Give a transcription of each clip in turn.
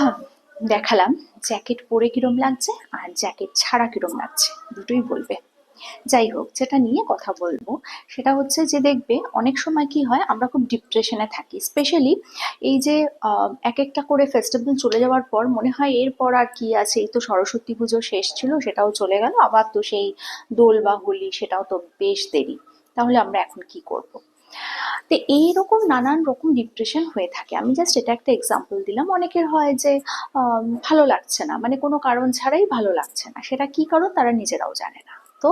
হ্যাঁ, দেখালাম। জ্যাকেট পরে কিরম লাগছে আর জ্যাকেট ছাড়া কিরম লাগছে দুটোই বলবে। যাই হোক যেটা নিয়ে কথা বলব সেটা হচ্ছে যে দেখবে অনেক সময় কি হয় আমরা খুব ডিপ্রেশনে থাকি। স্পেশালি এই যে এক একটা করে ফেস্টিভ্যাল চলে যাওয়ার পর মনে হয় এরপর আর কি আছে? এই তো সরস্বতী পুজো শেষ ছিল সেটাও চলে গেল। আবার তো সেই দোল বা হোলি সেটাও তো বেশ দেরি। তাহলে আমরা এখন কি করব? তো এইরকম নানান রকম ডিপ্রেশন হয়ে থাকে। আমি জাস্ট এটা একটা এক্সাম্পল দিলাম। অনেকের হয় যে ভালো লাগছে না। মানে কোনো কারণ ছাড়াই ভালো লাগছে না। সেটা কি কারণ? তারা নিজেরাও জানে না। তো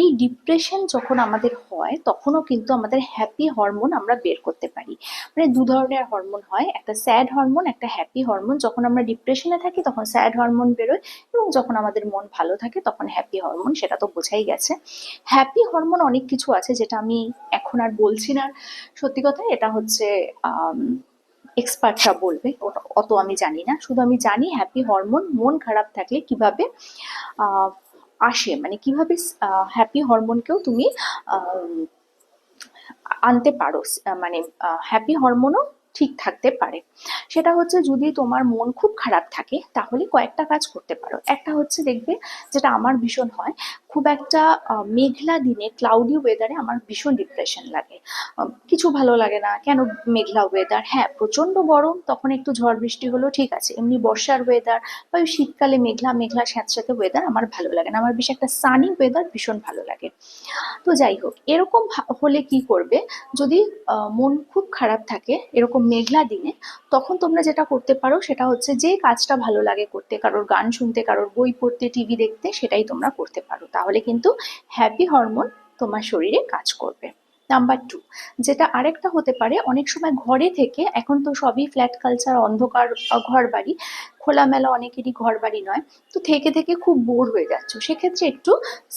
এই ডিপ্রেশন যখন আমাদের হয়, তখনও কিন্তু আমাদের হ্যাপি হরমোন আমরা বের করতে পারি। মানে দু ধরনের হরমোন হয়, একটা স্যাড হরমোন একটা হ্যাপি হরমোন যখন আমরা ডিপ্রেশনে থাকি, তখন স্যাড হরমোন বেরোয় এবং যখন আমাদের মন ভালো থাকে, তখন হ্যাপি হরমোন সেটা তো বোঝাই গেছে। হ্যাপি হরমোন অনেক কিছু আছে, যেটা আমি এখন আর বলছি না। সত্যি কথা, এটা হচ্ছে এক্সপার্টরা বলবে অত আমি জানি না। শুধু আমি জানি হ্যাপি হরমোন মন খারাপ থাকলে কীভাবে আসে? মানে কীভাবে হ্যাপি হরমোনকেও তুমি আনতে পারো? মানে হ্যাপি হরমোনও ঠিক থাকতে পারে। সেটা হচ্ছে যদি তোমার মন খুব খারাপ থাকে, তাহলে কয়েকটা কাজ করতে পারো। একটা হচ্ছে দেখবে যেটা আমার ভীষণ হয়, খুব একটা মেঘলা দিনে ক্লাউডি ওয়েদারে আমার ভীষণ ডিপ্রেশন লাগে। কিছু ভালো লাগে না, কেন মেঘলা ওয়েদার হ্যাঁ প্রচণ্ড গরম, তখন একটু ঝড় বৃষ্টি হলো ঠিক আছে। এমনি বর্ষার ওয়েদার বা ওই শীতকালে মেঘলা মেঘলা, স্যাঁতস্যাঁতে ওয়েদার আমার ভালো লাগে না। আমার বেশি একটা সানি ওয়েদার ভীষণ ভালো লাগে। তো যাই হোক, এরকম হলে কি করবে? যদি মন খুব খারাপ থাকে, এরকম মেঘলা দিনে তখন তোমরা যেটা করতে পারো সেটা হচ্ছে যে কাজটা ভালো লাগে করতে, কারোর গান শুনতে, কারোর বই পড়তে, টিভি দেখতে সেটাই তোমরা করতে পারো। তাহলে কিন্তু হ্যাপি হরমোন তোমার শরীরে কাজ করবে। নাম্বার টু যেটা আরেকটা হতে পারে, অনেক সময় ঘরে থেকে, এখন তো সবই ফ্ল্যাট কালচার অন্ধকার ঘর বাড়ি খোলামেলা অনেকেরই ঘর বাড়ি নয়, তো থেকে থেকে খুব বোর হয়ে যাচ্ছ। সেক্ষেত্রে একটু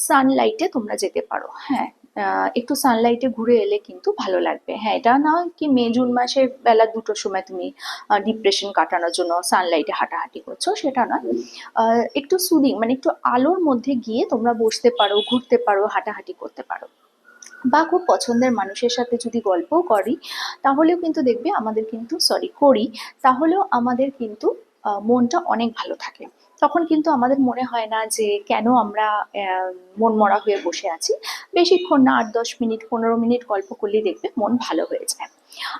সানলাইটে তোমরা যেতে পারো। হ্যাঁ একটু সানলাইটে ঘুরে এলে কিন্তু ভালো লাগবে। হ্যাঁ এটা না কি মে, জুন মাসে বেলা দুটোর সময় তুমি ডিপ্রেশন কাটানোর জন্য সানলাইটে হাঁটাহাঁটি করছ, সেটা নয়। একটু সুদিং মানে একটু আলোর মধ্যে গিয়ে তোমরা বসতে পারো, ঘুরতে পারো, হাঁটাহাঁটি করতে পারো। বা খুব পছন্দের মানুষের সাথে যদি গল্পও করি, তাহলেও কিন্তু দেখবে আমাদের কিন্তু সরি করি, তাহলেও আমাদের কিন্তু মনটা অনেক ভালো থাকে। তখন কিন্তু আমাদের মনে হয় না যে কেন আমরা মন মরা হয়ে বসে আছি। বেশিক্ষণ না, আট, দশ মিনিট, পনেরো মিনিট গল্প করলে দেখবে মন ভালো হয়ে যায়।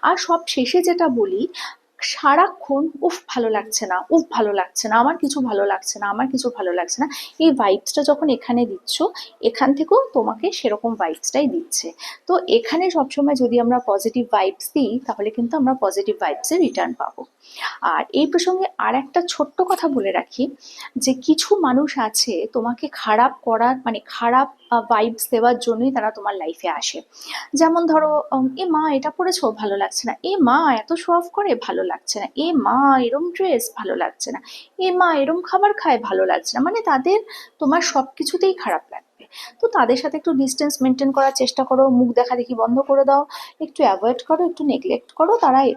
আর সব শেষে যেটা বলি সারাক্ষণ, উফ, ভালো লাগছে না, উফ, ভালো লাগছে না, আমার কিছু ভালো লাগছে না, আমার কিছু ভালো লাগছে না। এই ভাইবসটা যখন এখানে দিচ্ছ, এখান থেকেও তোমাকে সেরকম ভাইবসটাই দিচ্ছে। তো এখানে সবসময় যদি আমরা পজিটিভ ভাইবস দিই, তাহলে কিন্তু আমরা পজিটিভ ভাইবসের রিটার্ন পাবো। আর এই প্রসঙ্গে আর একটা ছোট্ট কথা বলে রাখি, যে কিছু মানুষ আছে, তোমাকে খারাপ করার মানে খারাপ ভাইবস দেওয়ার জন্যই তারা তোমার লাইফে আসে। যেমন ধরো এ মা, এটা পরেছো ভালো লাগছে না। এ মা, এত শো অফ করে? ভালো লাগছে না। এ মা, এরম ড্রেস ভালো লাগছে না। এ মা, এরম খাবার খায় ভালো লাগছে না। মানে তাদের, তোমার সব কিছুতেই খারাপ লাগবে। তো তাদের সাথে একটু ডিস্টেন্স মেনটেন করার চেষ্টা করো। মুখ দেখা দেখি বন্ধ করে দাও। একটু অ্যাভয়েড করো, একটু নেগলেক্ট করো। তারা